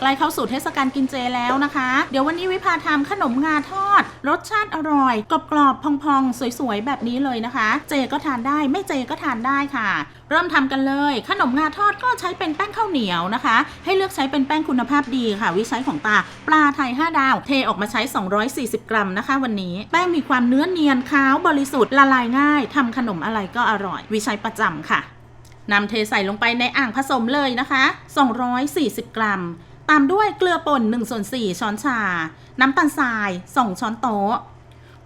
ใกล้เข้าสู่เทศกาลกินเจแล้วนะคะ เดี๋ยววันนี้วิพาทำขนมงาทอด รสชาติอร่อย กรอบๆพองๆ สวยๆ แบบนี้เลยนะคะ เจก็ทานได้ไม่เจก็ทานได้ค่ะ เริ่มทำกันเลย ขนมงาทอดก็ใช้เป็นแป้งข้าวเหนียวนะคะ ให้เลือกใช้เป็นแป้งคุณภาพดีค่ะ วิใช้ของตา ปลาไทย 5 ดาว เทออกมาใช้ 240 กรัมนะคะ วันนี้แป้งมีความเนื้อเนียนขาวบริสุทธิ์ละลายง่ายทำขนมอะไรก็อร่อย วิใช้ประจำค่ะนำเทใส่ลงไปในอ่างผสมเลยนะคะ 240 กรัม ตามด้วยเกลือป่น1ส่วน4ช้อนชา น้ำตาลทราย 2 ช้อนโต๊ะ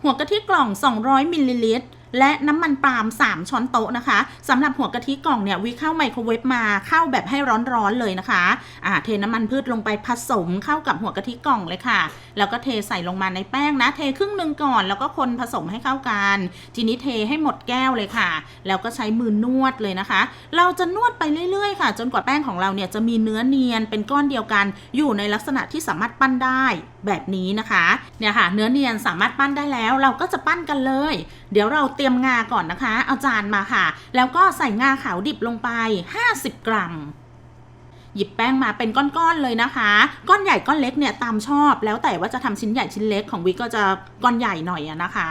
หัวกะทิกล่อง 200มิลลิลิตร และน้ำมันปาล์ม3 ช้อนโต๊ะนะคะสำหรับหัวกะทิกล่องเนี่ยวิเข้าไมโครเวฟมาเข้าแบบให้ร้อนๆเลยนะคะอ่าเทน้ำมันพืชลงไปผสมเข้ากับหัวกะทิกล่องเลยค่ะ แล้วก็เทใส่ลงมาในแป้งนะ เทครึ่งหนึ่งก่อน แล้วก็คนผสมให้เข้ากัน ทีนี้เทให้หมดแก้วเลยค่ะ แล้วก็ใช้มือนวดเลยนะคะ เราจะนวดไปเรื่อยๆ ค่ะ จนกว่าแป้งของเราเนี่ยจะมีเนื้อเนียนเป็นก้อนเดียวกัน อยู่ในลักษณะที่สามารถปั้นได้แบบนี้นะคะเนี่ยค่ะ เนื้อเนียนสามารถปั้นได้แล้ว เราก็จะปั้นกันเลย เดี๋ยวเราตรียมงาก่อนนะคะ เอาจานมาค่ะ แล้วก็ใส่งาขาวดิบลงไป 50 กรัม หยิบแป้งมาเป็นก้อนๆเลยนะคะ ก้อนใหญ่ก้อนเล็กเนี่ยตามชอบ แล้วแต่ว่าจะทำชิ้นใหญ่ชิ้นเล็กของวิก็จะก้อนใหญ่หน่อยอะนะคะ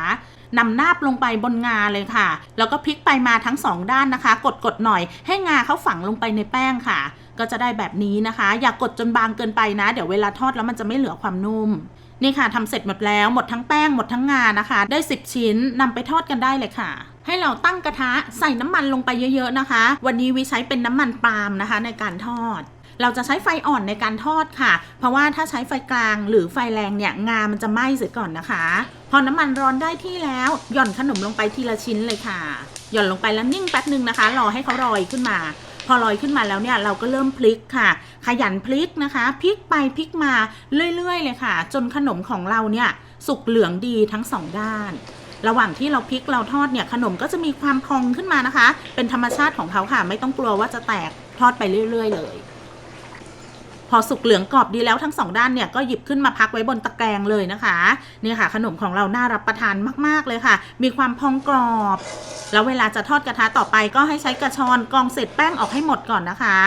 นำนาบลงไปบนงาเลยค่ะ แล้วก็พลิกไปมาทั้งสองด้านนะคะ กดกดๆหน่อยให้งาเขาฝังลงไปในแป้งค่ะ ก็จะได้แบบนี้นะคะ อย่ากกดจนบางเกินไปนะ เดี๋ยวเวลาทอดแล้วมันจะไม่เหลือความนุ่ม นี่ค่ะทำเสร็จหมดแล้วหมดทั้งแป้งหมดทั้งงานะคะ ได้ 10 ชิ้นนำไปทอดกันได้เลยค่ะให้เราตั้งกระทะใส่น้ำมันลงไปเยอะๆนะคะ วันนี้วิใช้เป็นน้ำมันปาล์มนะคะ ในการทอด เราจะใช้ไฟอ่อนในการทอดค่ะ เพราะว่าถ้าใช้ไฟกลางหรือไฟแรงเนี่ยงามันจะไหม้เสียก่อนนะคะ พอน้ำมันร้อนได้ที่แล้วหย่อนขนมลงไปทีละชิ้นเลยค่ะ หย่อนลงไปแล้วนิ่งแป๊บนึงนะคะ รอให้เขาลอยขึ้นมา อลอยขึ้นมาแล้วเนี่ยเราก็เริ่มพลิกค่ะ ขยันพลิกนะคะพลิกไปพลิกมาเรื่อยๆเลยค่ะ จนขนมของเราเนี่ยสุกเหลืองดีทั้งสองด้าน ระหว่างที่เราพลิกเราทอดเนี่ยขนมก็จะมีความพองขึ้นมานะคะ เป็นธรรมชาติของเขาค่ะ ไม่ต้องกลัวว่าจะแตกทอดไปเรื่อย ๆ เลย พอสุกเหลืองกรอบดีแล้วทั้งสองด้านเนี่ยก็หยิบขึ้นมาพักไว้บนตะแกรงเลยนะคะนี่ค่ะ ขนมของเราน่ารับประทานมาก ๆเลยค่ะ มีความพองกรอบ แล้วเวลาจะทอดกระทะต่อไปก็ให้ใช้กระชอนกรองเสร็จแป้งออกให้หมดก่อนนะคะ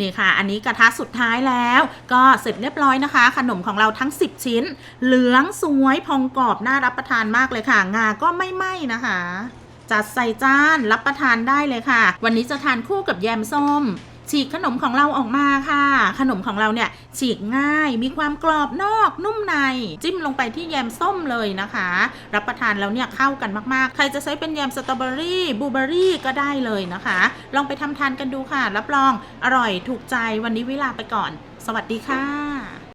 นี่ค่ะ อันนี้กระทะสุดท้ายแล้ว ก็เสร็จเรียบร้อยนะคะ ขนมของเราทั้ง 10 ชิ้น เหลืองสวยพองกรอบน่ารับประทานมากเลยค่ะ งาก็ไม่ไหม้นะคะ จัดใส่จานรับประทานได้เลยค่ะ วันนี้จะทานคู่กับแยมส้ม ฉีกขนมของเราออกมาค่ะ ขนมของเราเนี่ยฉีกง่าย มีความกรอบนอกนุ่มใน จิ้มลงไปที่แยมส้มเลยนะคะ รับประทานแล้วเนี่ยเข้ากันมากๆ ใครจะใช้เป็นแยมสตรอเบอรี่บลูเบอรี่ก็ได้เลยนะคะ ลองไปทำทานกันดูค่ะ รับรองอร่อยถูกใจวันนี้เวลาไปก่อน สวัสดีค่ะ